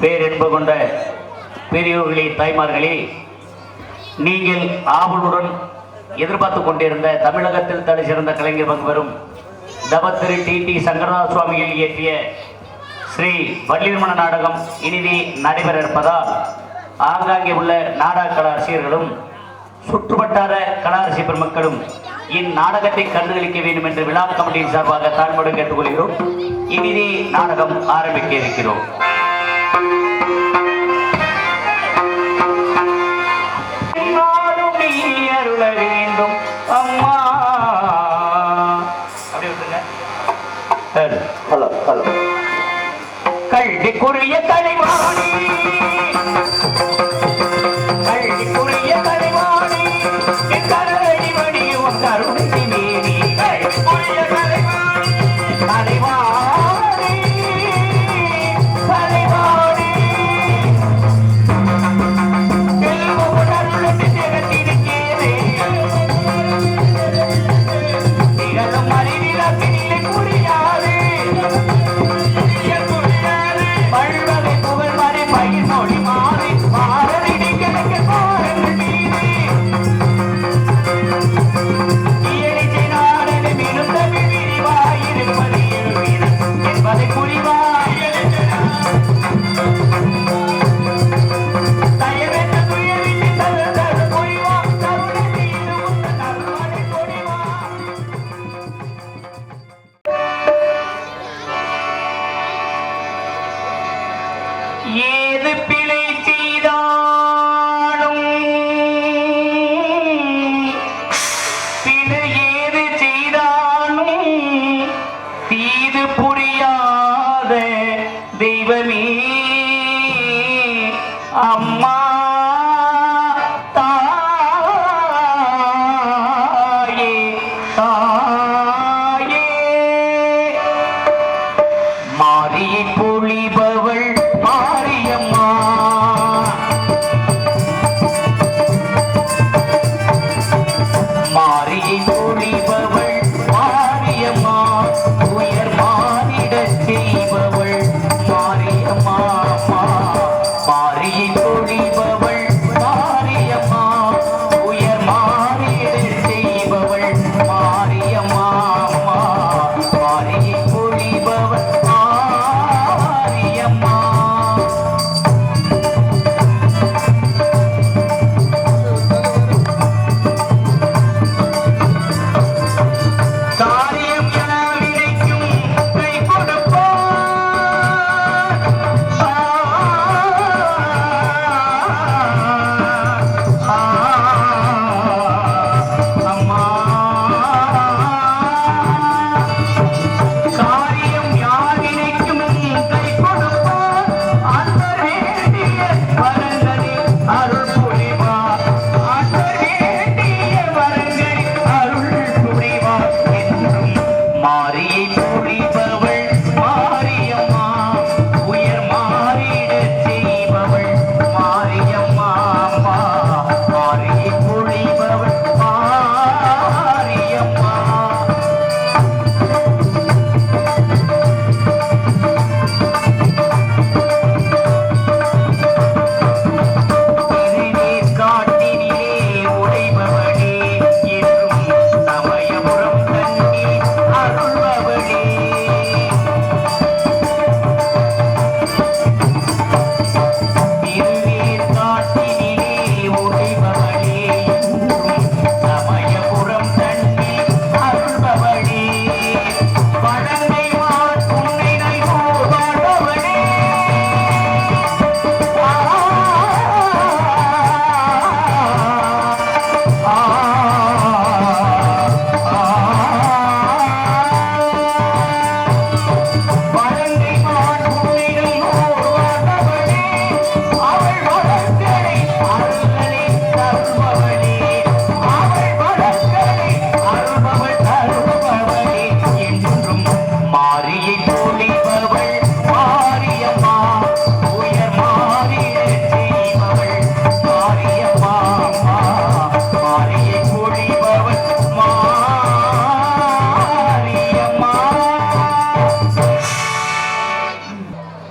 பேரென்பு கொண்ட பெரியோர்களே தாய்மார்களே நீங்கள் ஆவலுடன் எதிர்பார்த்து கொண்டிருந்த தமிழகத்தில் தலை சிறந்த கலைஞர் பங்குவரும் தபத்திரு டி. டி. சங்கரநாத சுவாமிகள் இயற்றிய ஸ்ரீ வள்ளிமண நாடகம் இனிதே நடைபெற இருப்பதால் ஆங்காங்கே உள்ள நாடக கலாசிரியர்களும் சுற்றுவட்டார கலாரசி பெருமக்களும் இந்நாடகத்தை கண்டுகளிக்க வேண்டும் என்று விழா கமிட்டியின் சார்பாக தாழ்மையுடன் கேட்டுக்கொள்கிறோம். இனிதே நாடகம் ஆரம்பிக்க இருக்கிறோம். நாடும் நீ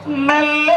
smell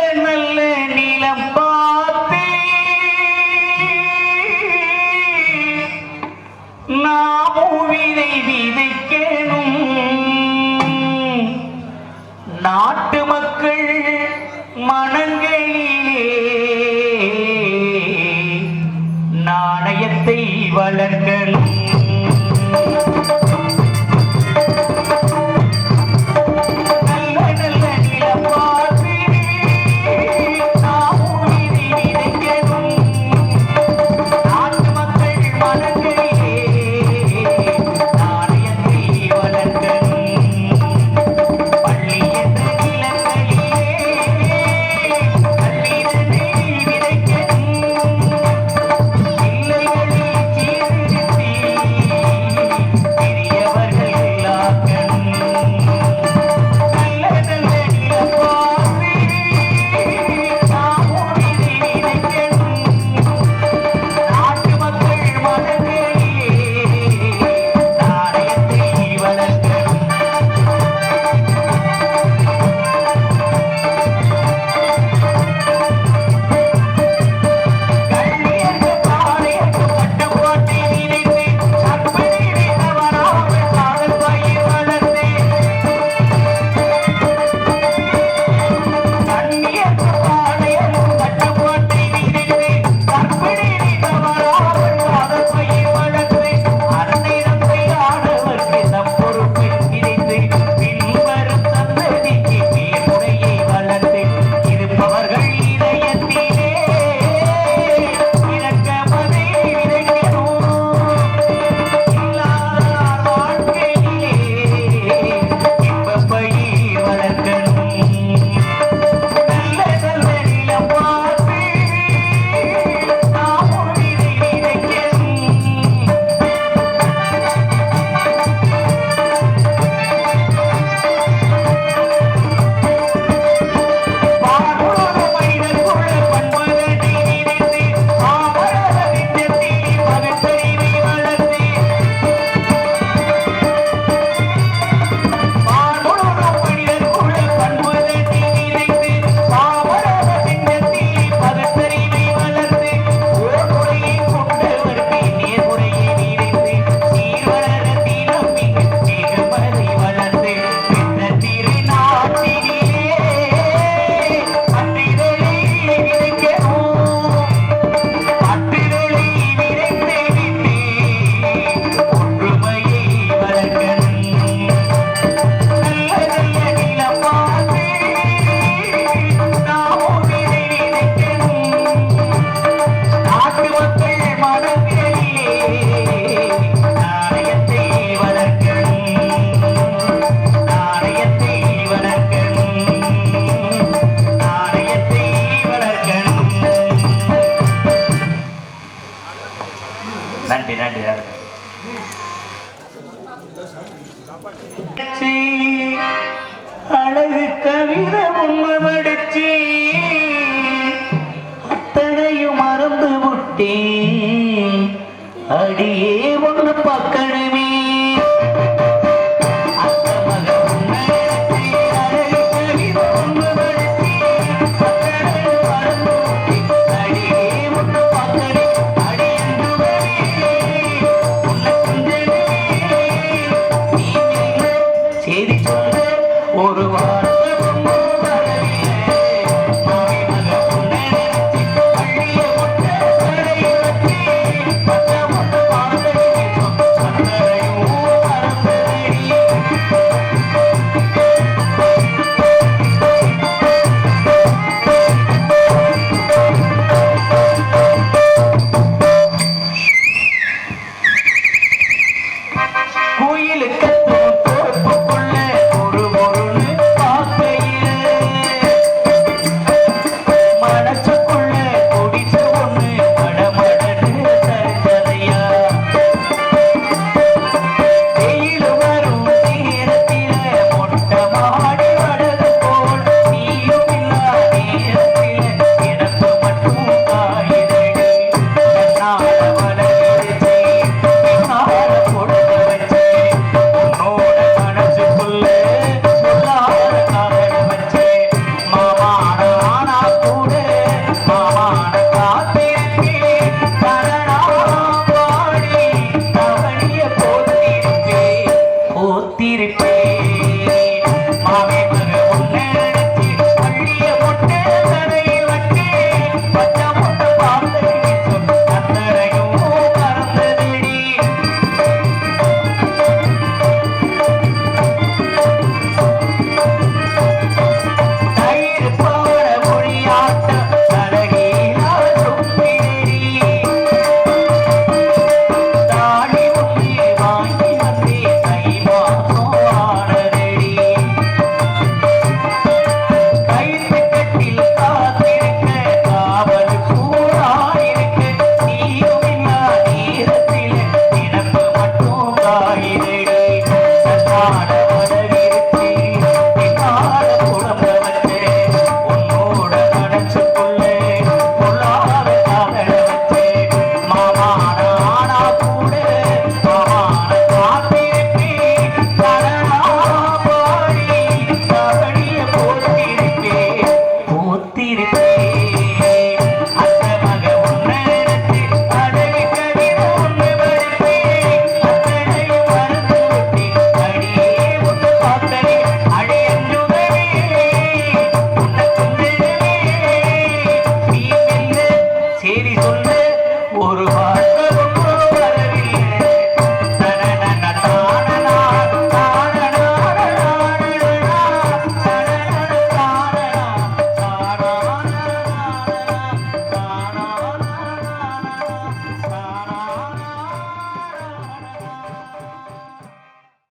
அழகு கவிதை உண்மை அத்தனையும் மறந்து விட்டேன் அடியே